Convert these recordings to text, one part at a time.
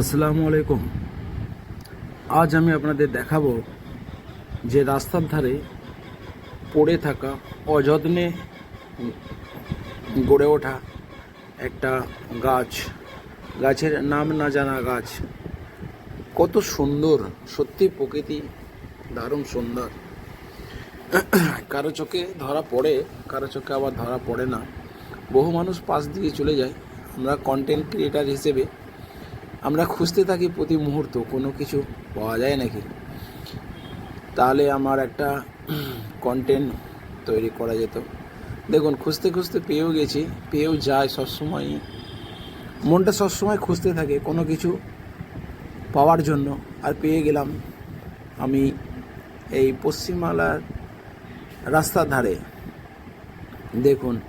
আসসালামু আলাইকুম। আজ আমি আপনাদের দেখাবো যে রাস্তার ধারে পড়ে থাকা অযত্নে গড়ে ওঠা একটা গাছ। গাছের নাম না জানা গাছ। কত সুন্দর সত্যি প্রকৃতি দারুণ সুন্দর। কারও চোখে ধরা পড়ে, কারও চোখে আবার ধরা পড়ে না। বহু মানুষ পাশ দিয়ে চলে যায়। আমরা কন্টেন্ট ক্রিয়েটার হিসেবে আমরা খুঁজতে থাকি প্রতি মুহূর্ত, কোনো কিছু পাওয়া যায় নাকি? তাহলে আমার একটা কন্টেন্ট তৈরি করা যেত। দেখুন, খুঁজতে খুঁজতে পেয়েও গেছি, পেয়েও যায় সবসময়ই। মনটা সবসময় খুঁজতে থাকে, কোনো কিছু পাওয়ার জন্য। আর পেয়ে গেলাম আমি এই পশ্চিমবাংলার রাস্তার ধারে। দেখুন,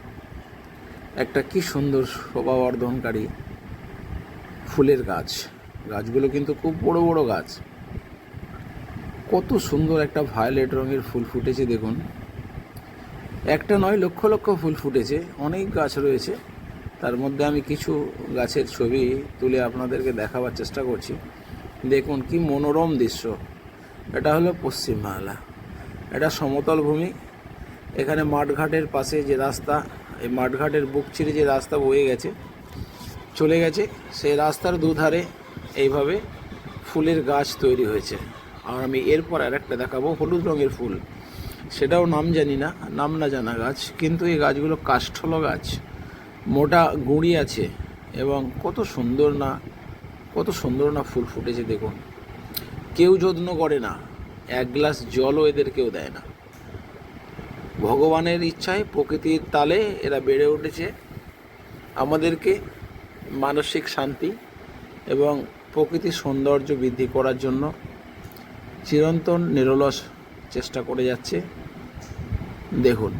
একটা কি সুন্দর শোভাবর্ধনকারী ফুলের গাছ। গাছগুলো কিন্তু খুব বড় বড় গাছ। কত সুন্দর একটা ভায়োলেট রঙের ফুল ফুটেছে দেখুন। একটা নয়, লক্ষ লক্ষ ফুল ফুটেছে। অনেক গাছ রয়েছে। তার মধ্যে আমি কিছু গাছের ছবি তুলে আপনাদেরকে দেখাবার চেষ্টা করছি। দেখুন কি মনোরম দৃশ্য। এটা হলো পশ্চিমবাংলা। এটা সমতল ভূমি। এখানে মাঠঘাটের পাশে যে রাস্তা, এই মাঠঘাটের বুক ছিঁড়ে যে রাস্তা বয়ে গেছে চলে গেছে। সেই রাস্তার দুধারে এইভাবে ফুলের গাছ তৈরি হয়েছে। আর আমি এরপর আর একটা দেখাবো, হলুদ রঙের ফুল। সেটাও নাম জানি না, নাম না জানা গাছ, কিন্তু এই গাছগুলো কাষ্ঠল গাছ। মোটা গুঁড়ি আছে এবং কত সুন্দর না, কত সুন্দর না ফুল ফুটেছে দেখুন। কেউ যত্ন করে না, এক গ্লাস জলও এদের কেউ দেয় না। ভগবানের ইচ্ছায় প্রকৃতির তালে এরা বেড়ে উঠেছে। আমাদেরকে মানসিক শান্তি এবং প্রকৃতির সৌন্দর্য বৃদ্ধি করার জন্য চিরন্তন নিরলস চেষ্টা করে যাচ্ছে দেখুন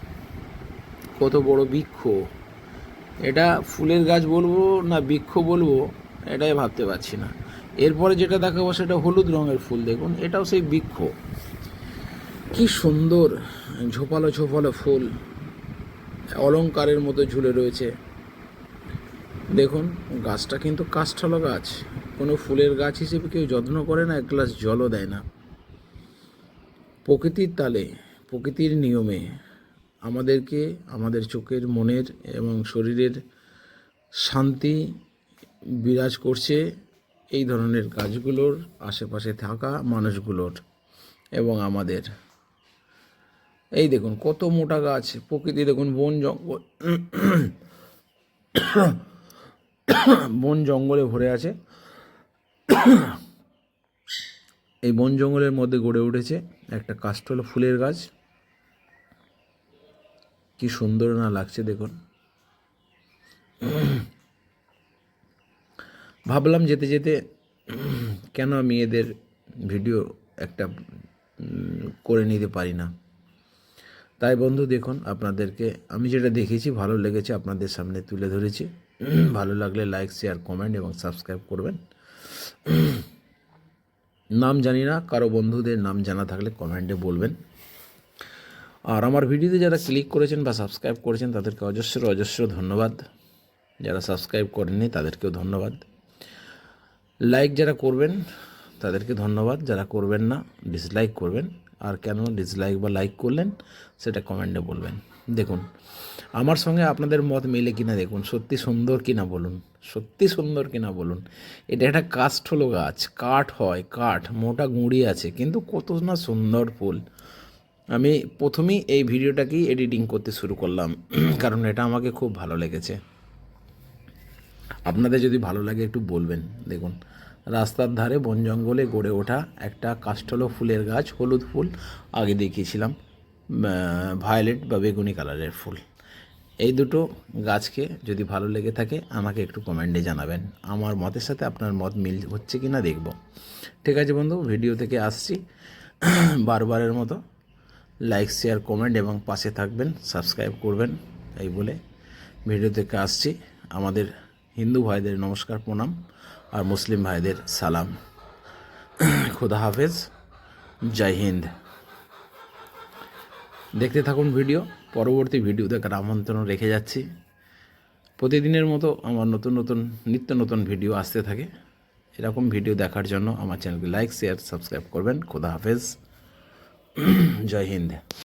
কত বড় বৃক্ষ। এটা ফুলের গাছ বলব না বৃক্ষ বলব, এটাই ভাবতে পারছি না। এরপরে যেটা দেখাবো সেটা হলুদ রঙের ফুল, দেখুন, এটাও সেই বৃক্ষ। কি সুন্দর ঝোপালো ঝোপালো ফুল, অলংকারের মতো ঝুলে রয়েছে। দেখুন, গাছটা কিন্তু কাষ্ঠলো গাছ। কোনো ফুলের গাছ হিসেবে কেউ যত্ন করে না, এক গ্লাস জলও দেয় না। প্রকৃতির তালে, প্রকৃতির নিয়মে আমাদেরকে আমাদের চোখের, মনের এবং শরীরের শান্তি বিরাজ করছে এই ধরনের গাছগুলোর আশেপাশে থাকা মানুষগুলোর এবং আমাদের। এই দেখুন, কত মোটা গাছ। প্রকৃতি দেখুন, বন জঙ্গল। বন জঙ্গলে ভরে আছে। এই বন জঙ্গলের মধ্যে গড়ে উঠেছে একটা কাষ্ঠল ফুলের গাছ। কি সুন্দর না লাগছে দেখুন। ভাবলাম যেতে যেতে কেন আমি এদের ভিডিও একটা করে নিতে পারি না। তাই বন্ধু দেখুন আপনাদেরকে, আমি যেটা দেখেছি ভালো লেগেছে, আপনাদের সামনে তুলে ধরেছি। ভালো লাগলে লাইক শেয়ার কমেন্ট এবং সাবস্ক্রাইব করবেন। নাম জানি না, কারও বন্ধুদের নাম জানা থাকলে কমেন্টে বলবেন। আর আমার ভিডিওতে যারা ক্লিক করেছেন বা সাবস্ক্রাইব করেছেন, তাদেরকে অজস্র অজস্র ধন্যবাদ। যারা সাবস্ক্রাইব করেননি, তাদেরকেও ধন্যবাদ। লাইক যারা করবেন, তাদেরকে ধন্যবাদ। যারা করবেন না ডিসলাইক করবেন। আর কেন ডিসলাইক বা লাইক করলেন, সেটা কমেন্টে বলবেন। দেখুন, আমার সঙ্গে আপনাদের মত মেলে কিনা দেখুন, সত্যি সুন্দর কিনা বলুন, সত্যি সুন্দর কিনা বলুন। এটা একটা কাষ্ঠ হলো গাছ, কাঠ হয়, কাঠ, মোটা গুঁড়ি আছে, কিন্তু কত না সুন্দর ফুল। আমি প্রথমেই এই ভিডিওটাকেই এডিটিং করতে শুরু করলাম, কারণ এটা আমাকে খুব ভালো লেগেছে। আপনাদের যদি ভালো লাগে একটু বলবেন, দেখুন। রাস্তার ধারে বন জঙ্গলে গড়ে ওঠা একটা কাষ্ঠলো ফুলের গাছ, হলুদ ফুল, আগে দেখিয়েছিলাম ভায়োলেট বা বেগুনি কালারের ফুল। এই দুটো গাছকে যদি ভালো লেগে থাকে, আমাকে একটু কমেন্টে জানাবেন। আমার মতের সাথে আপনার মত মিল হচ্ছে কি না দেখব। ঠিক আছে বন্ধু ভিডিও থেকে আসছি। বারবারের মতো লাইক শেয়ার কমেন্ট এবং পাশে থাকবেন সাবস্ক্রাইব করবেন, এই বলে ভিডিও থেকে আসছি। আমাদের হিন্দু ভাইদের নমস্কার, প্রণাম। আর মুসলিম ভাইদের সালাম। খুদা হাফেজ, জয় হিন্দ। দেখতে থাকুন ভিডিও, পরবর্তী ভিডিও দেখার আমন্ত্রণ রেখে যাচ্ছি। প্রতিদিনের মতো আমার নতুন নতুন, নিত্য নতুন ভিডিও আসতে থাকে। এরকম ভিডিও দেখার জন্য আমার চ্যানেলকে লাইক, শেয়ার, সাবস্ক্রাইব করবেন। খোদা হাফেজ, জয় হিন্দ।